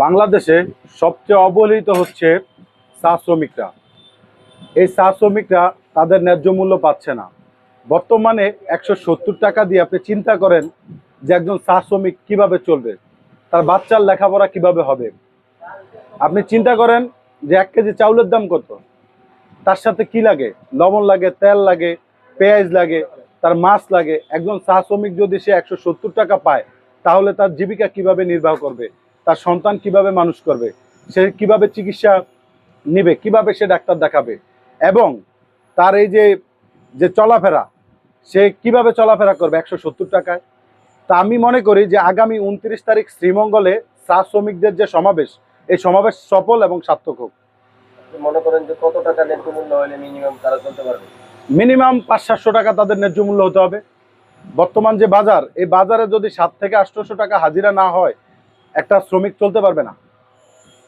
বাংলাদেশে সবচেয়ে অবহেলিত হচ্ছে চা শ্রমিকরা। এই চা শ্রমিকরা তাদের ন্যায্য মূল্য পাচ্ছে না। বর্তমানে একশো সত্তর টাকা দিয়ে আপনি চিন্তা করেন যে একজন চা শ্রমিক কীভাবে চলবে, তার বাচ্চার লেখাপড়া কীভাবে হবে। আপনি চিন্তা করেন যে এক কেজি চাউলের দাম কত? তার সাথে কি লাগে? লবণ লাগে, তেল লাগে, পেঁয়াজ লাগে, তার মাছ লাগে। একজন চা শ্রমিক যদি সে একশো সত্তর টাকা পায়, তাহলে তার জীবিকা কীভাবে নির্বাহ করবে? তার সন্তান কীভাবে মানুষ করবে সে কীভাবে চিকিৎসা নেবে কীভাবে সে ডাক্তার দেখাবে এবং তার এই যে যে চলাফেরা সে কীভাবে চলাফেরা করবে একশো সত্তর টাকায়? তা আমি মনে করি যে আগামী উনত্রিশ তারিখ শ্রীমঙ্গলে চা শ্রমিকদের যে সমাবেশ এই সমাবেশ সফল এবং সার্থক হোক। মনে করেন যে কত টাকা ন্যায্য মূল্য হলে মিনিমাম তারা চলতে পারবে? মিনিমাম পাঁচ সাতশো টাকা তাদের ন্যায্য মূল্য হতে হবে। বর্তমান যে বাজার এই বাজারে যদি সাত থেকে আটশোশো টাকা হাজিরা না হয় একটা শ্রমিক চলতে পারবে না।